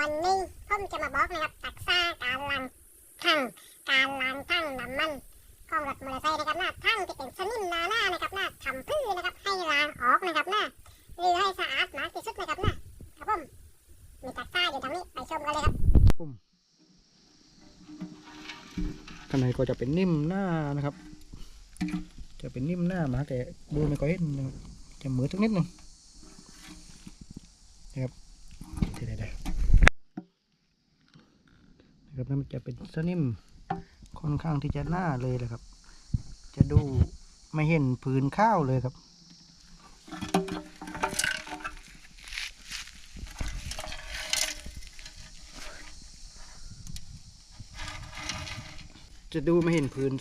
วันนี้ผมจะมาบอกนะครับตักซ่าการล้างทั้งการล้างทั้งน้ำมันของรถมอเตอร์ไซค์นะครับนะทั้งที่เป็นสนิมหนาหน้านะครับนะทำพื้นนะครับให้ล้างออกนะครับนะหรือให้สะอาดมากที่สุดนะครับนะครับผมมีตักซ่าอยู่ตรงนี้ไปชมกันเลยครับข้างในก็จะเป็นนิ่มหน้านะครับ จะเป็นนิ่มหน้ามาแต่ดูไม่ค่อยเห็นจะเหมือนสักนิดหนึ่งนะครับที่ไหนได้ นะมันจะเป็นสนิมค่อนข้างที่จะหน้าเลยแหละครับ จะดูไม่เห็นผืนข้าวเลยครับ จะดูไม่เห็นพื้น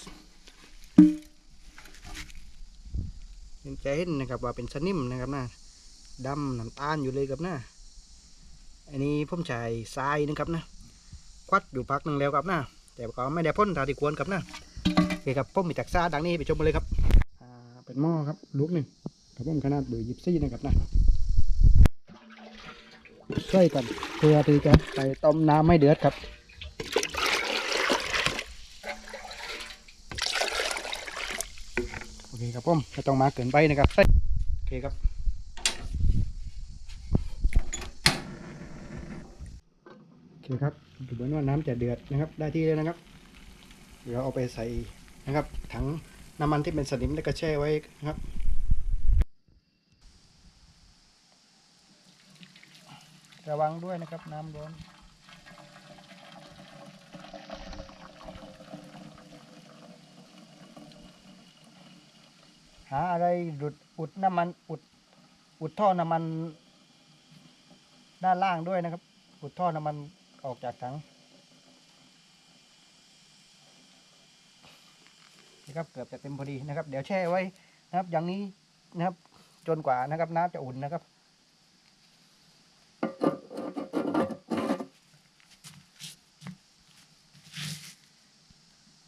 เห็นจะเห็นนะครับว่าเป็นสนิมนะครับนะดำน้ำตาลอยู่เลยครับนะอันนี้ผมใช้ทรายนะครับนะ ควัดอยู่พักหนึ่งแล้วครับนะแต่ก็ไม่ได้พ่นทาที่ควรครับนะโอเคครับผมมีตักซาดังนี้ไปชมกันเลยครับเป็นหม้อครับลูกหนึ่งครับผมขนาดเบอร์ยิบซี่นะครับนะใส่กันเพื่อที่จะไปต้มน้ำไม่เดือดครับโอเคครับผมไม่ต้องมาเกินไปนะครับโอเคครับ โอเครับดูเหมือนว่าน้ำจะเดือดนะครับ ได้ที่แล้วนะครับเดี๋ยวเอาไปใส่นะครับ ถังน้ำมันที่เป็นสนิมแล้วก็แช่ไว้นะครับระวังด้วยนะครับน้ำร้อนหาอะไรดุดอุดน้ำมันอุดอุดท่อน้ำมันด้านล่างด้วยนะครับ อุดท่อน้ำมัน ออกจากถังนะครับเกือบจะเต็มพอดีนะครับ เดี๋ยวแช่ไว้นะครับ อย่างนี้นะครับ จนกว่านะครับน้ำจะอุ่นนะครับ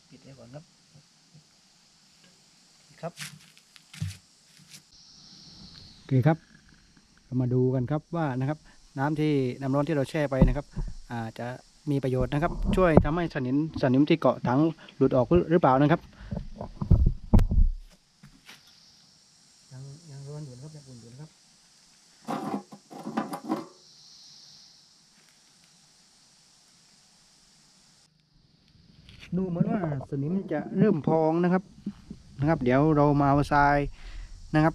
ปิดไว้ก่อนครับครับโอเคครับ เรามาดูกันครับว่านะครับ น้ำที่น้ำร้อนที่เราแช่ไปนะครับ อาจจะมีประโยชน์นะครับ ช่วยทำให้สนิมสนิมที่เกาะถังหลุดออกหรือเปล่านะครับยังยังร้อนอยู่นะครับยังอุ่นอยู่นะครับดูเหมือนว่าสนิมจะเริ่มพองนะครับนะครับ เดี๋ยวเรามาเอาทรายนะครับ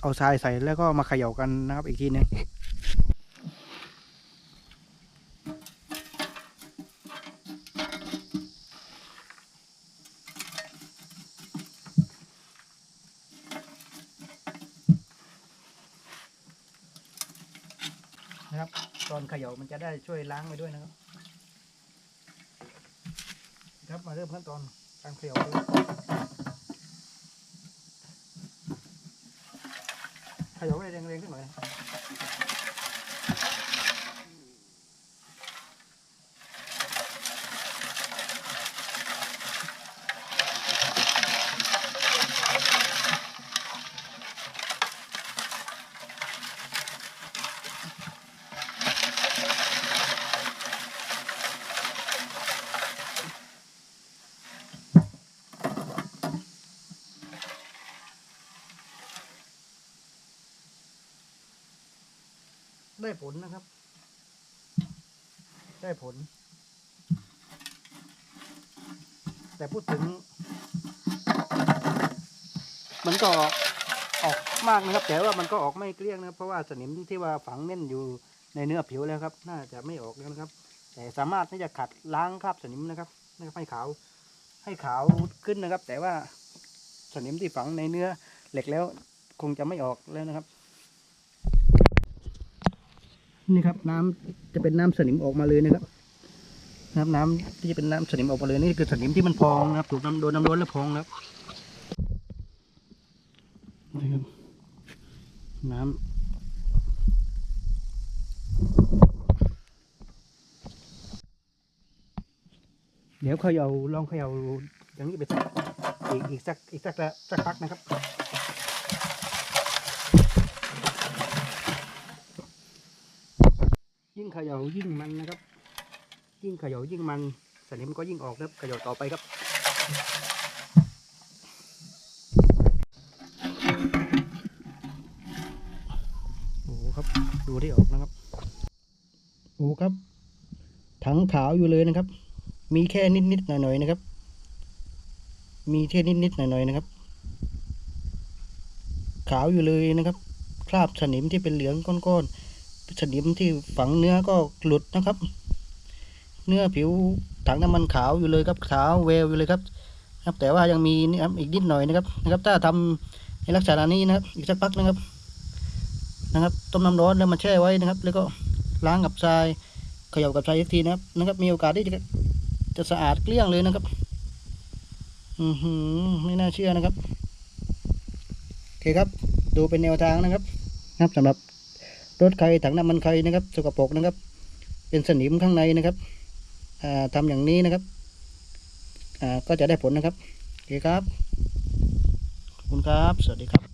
เอาทรายใส่แล้วก็มาเขย่ากันนะครับอีกทีหนึง นะครับ ตอนเขย่ามันจะได้ช่วยล้างไปด้วยนะครับ ครับมาเริ่มขั้นตอนการเขย่าดูเขย่าให้แรงๆขึ้นหน่อย ได้ผลนะครับ ได้ผล แต่พูดถึง มันก็ออกมากนะครับ แต่ว่ามันก็ออกไม่เกลี้ยงนะครับ เพราะว่าสนิมที่ว่าฝังแน่นอยู่ในเนื้อผิวแล้วครับ น่าจะไม่ออกแล้วนะครับ แต่สามารถที่จะขัดล้างคราบสนิมนะครับนะครับให้ขาว ให้ขาวขึ้นนะครับ แต่ว่าสนิมที่ฝังในเนื้อเหล็กแล้ว คงจะไม่ออกแล้วนะครับ นี่ครับ น้ำจะเป็นน้ำสนิมออกมาเลยนะครับนะครับน้ำที่จะเป็นน้ำสนิมออกมาเลยนี่คือสนิมที่มันพองนะครับ ถูกน้ำโดนน้ำร้อนแล้วพองนะครับนี่ครับ น้ำเดี๋ยวเขย่าลองเขย่าอย่างนี้ไปสักอีกอีกสักอีกสักละสักพักนะครับ ยิ่ง ยิ่ง เขย่ายิ่งมันนะครับ ยิ่งเขย่ายิ่งมันสนิมก็ยิ่งออกครับเขย่าต่อไปครับโอ้โหครับดูได้ออกนะครับโอ้ครับ ถังขาวอยู่เลยนะครับ มีแค่นิดๆหน่อยๆนะครับ มีแค่นิดๆหน่อยๆนะครับ ขาวอยู่เลยนะครับคราบสนิมที่เป็นเหลืองก้อนๆ สนิมที่ฝังเนื้อก็หลุดนะครับ เนื้อผิวถังน้ำมันขาวอยู่เลยครับขาวแววอยู่เลยครับครับแต่ว่ายังมีนี่ครับอีกนิดหน่อยนะครับนะครับ ถ้าทำในลักษณะนี้นะครับ อีกสักพักนะครับ นะครับต้มน้ำร้อนแล้วมาแช่ไว้นะครับ แล้วก็ล้างกับทรายเขย่ากับทรายอีกทีนะครับ นะครับ มีโอกาสที่จะจะสะอาดเกลี้ยงเลยนะครับ อือหือไม่น่าเชื่อนะครับโอเคครับ ดูเป็นแนวทางนะครับนะครับสำหรับ รถใครถังน้ำมันใครนะครับ สกปรกนะครับ เป็นสนิมข้างในนะครับทำทำอย่างนี้นะครับก็จะได้ผลนะครับโอเคครับขอบคุณครับ สวัสดีครับ